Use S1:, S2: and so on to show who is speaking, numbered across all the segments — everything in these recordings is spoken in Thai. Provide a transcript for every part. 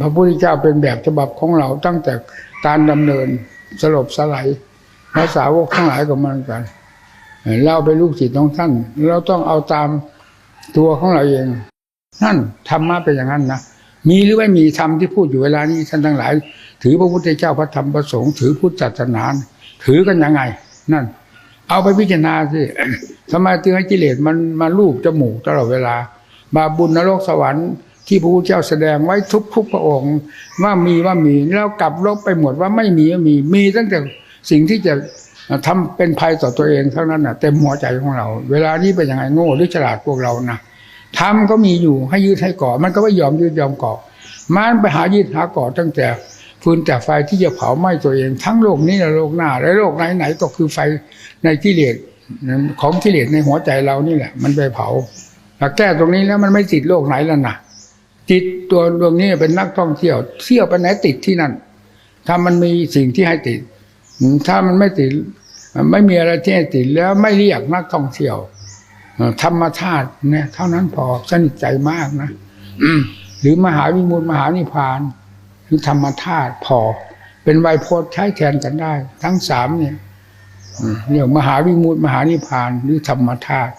S1: พระพุทธเจ้าเป็นแบบฉบับของเราตั้งแต่การดำเนินสลบสลายภาษาวกทั้งหลายก็เหมือนกันเราเป็นลูกศิษย์ของท่าน เราต้องเอาตามตัวของเราเองนั่นธรรมะเป็นอย่างนั้นนะมีหรือไม่มีธรรมที่พูดอยู่เวลานี้ท่านทั้งหลาย ถือพระพุทธเจ้าพระธรรมพระสงฆ์ถือพุทธศาสนาถือกันยังไง นั่น เอาไปพิจารณาสิทำไมถึงให้กิเลสมันมาลูบจมูกตลอดเวลา บาปบุญนรกสวรรค์ ที่พระพุทธเจ้าแสดงไว้ทุกทุกพระองค์ ว่ามีว่ามีแล้วกลับลบไปหมดว่าไม่มีมีมีตั้งแต่สิ่งที่จะทำเป็นภัยต่อตัวเองเท่านั้นนะเต็มหัวใจของเรา เวลานี้เป็นยังไงโง่หรือฉลาดพวกเรานะทำก็มีอยู่ให้ยืดให้ก่อ มันก็ไม่ยอมยืดยอมก่อมันไปหายืดหาก่อตั้งแต่ฟืนแต่ไฟที่จะเผาไหม้ตัวเอง ทั้งโลกนี้และโลกหน้าและโลกไหนๆก็คือไฟในกิเลสของกิเลสในหัวใจเรานี่แหละ มันไปเผาถ้าแก้ตรงนี้แล้วมันไม่ติดโลกไหนแล้วนะ จิตตัวดวงนี้เป็นนักท่องเที่ยว เที่ยวไปไหนติดที่นั่น ถ้ามันมีสิ่งที่ให้ติด ถ้ามันไม่ติด ไม่มีอะไรที่ให้ติดแล้วไม่เรียกนักท่องเที่ยวธรรมชาติเนี่ย เท่านั้นพอสนิทใจมากนะหรือมหาวิมุตมหานิพานหรือธรรมธาตุพอ เป็นไวยพจน์ใช้แทนกันได้ ทั้งสามเนี่ยอืมเรียกมหาวิมุตมหานิพานหรือธรรมธาตุ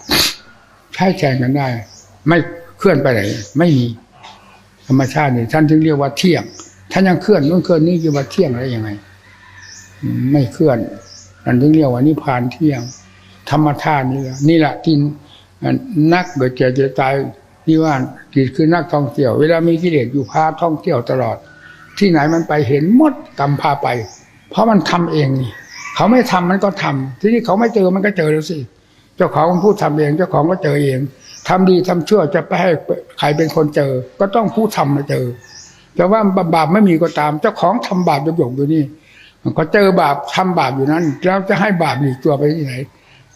S1: ใช้แทนกันได้ ไม่เคลื่อนไปไหนไม่มี ธรรมชาตินี่ท่านจึงเรียกว่าเที่ยงท่านยังเคลื่อนนู่นเคลื่อนนี่จะว่าเที่ยงได้ยังไง ไม่เคลื่อนนั่นจึงเรียกว่านิพพานเที่ยง ธรรมชาตินี่แหละนี่แหละที่นักเกิดแก่เจ็บตายที่ว่ากิจคือนักท่องเที่ยว เวลามีกิเลสอยู่พาท่องเที่ยวตลอด ที่ไหนมันไปเห็นหมดกรรมพาไป เพราะมันทำเองนี่เขาไม่ทำมันก็ทำที่นี่เขาไม่เจอมันก็เจอแล้วสิ เจ้าของมันพูดทำเอง เจ้าของก็เจอเอง ทำดีทำชั่วจะไปให้ใครเป็นคนเจอ ก็ต้องผู้ทำมาเจอ แต่ว่าบาปไม่มีก็ตาม เจ้าของทำบาปหยกๆอยู่นี่ก็เจอบาปทำบาปอยู่นั้น แล้วจะให้บาปหลีกตัวไปที่ไหน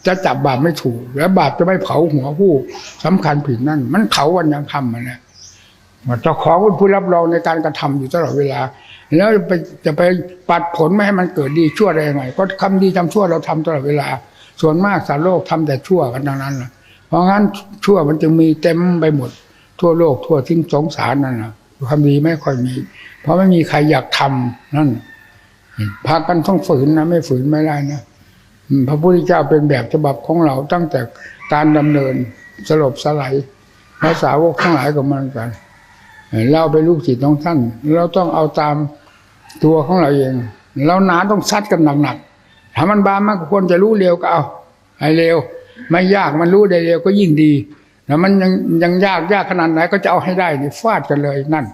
S1: จะจับบาปไม่ถูก แล้วบาปจะไม่เผาหัวผู้สำคัญผิดนั่น มันเผาวันยังทำมันนะเจ้าของเป็นผู้รับรองในการกระทำอยู่ตลอดเวลา แล้วไปจะไปปัดผลไม่ให้มันเกิดดีชั่วได้ยังไงก็คำดีทำชั่วเราทำตลอดเวลา ส่วนมากสารโลกทำแต่ชั่วกันดังนั้นล่ะ เพราะงั้นชั่วมันจึงมีเต็มไปหมด ทั่วโลกทั่วทิ้งสงสารนั่นนะความดีไม่ค่อยมี เพราะไม่มีใครอยากทำนั่นพากันต้องฝืนนะไม่ฝืนไม่ได้นะพระพุทธเจ้าเป็นแบบฉบับของเราตั้งแต่การดำเนินสลบสลายภาษาวกทั้งหลายก็เหมือนกันเราเป็นลูกศิษย์ของท่าน เราต้องเอาตามตัวของเราเองเราหนาต้องซัดกันหนักๆถ้ามันบามันก็ควรจะรู้เร็วก็เอาให้เร็ว ไม่ยากมันรู้ได้เร็วก็ยิ่งดีแล้วมันยังยังยากยากขนาดไหนก็จะเอาให้ได้นี่ฟาดกันเลยนั่น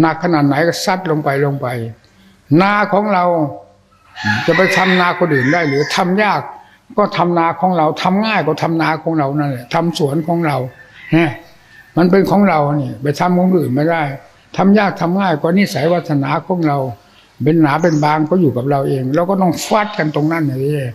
S1: หนักขนาดไหนก็ซัดลงไปลงไป นาของเราจะไปทำนาคนอื่นได้หรือทำยากก็ทำนาของเราทำง่ายก็ทำนาของเรานั่นแหละทำสวนของเราเนี่ยมันเป็นของเราเนี่ยไปทำของอื่นไม่ได้ทำยากทำง่ายก็นิสัยวาสนาของเรา เป็นหนาเป็นบางก็อยู่กับเราเอง แล้วก็ต้องฟาดกันตรงนั้นเลย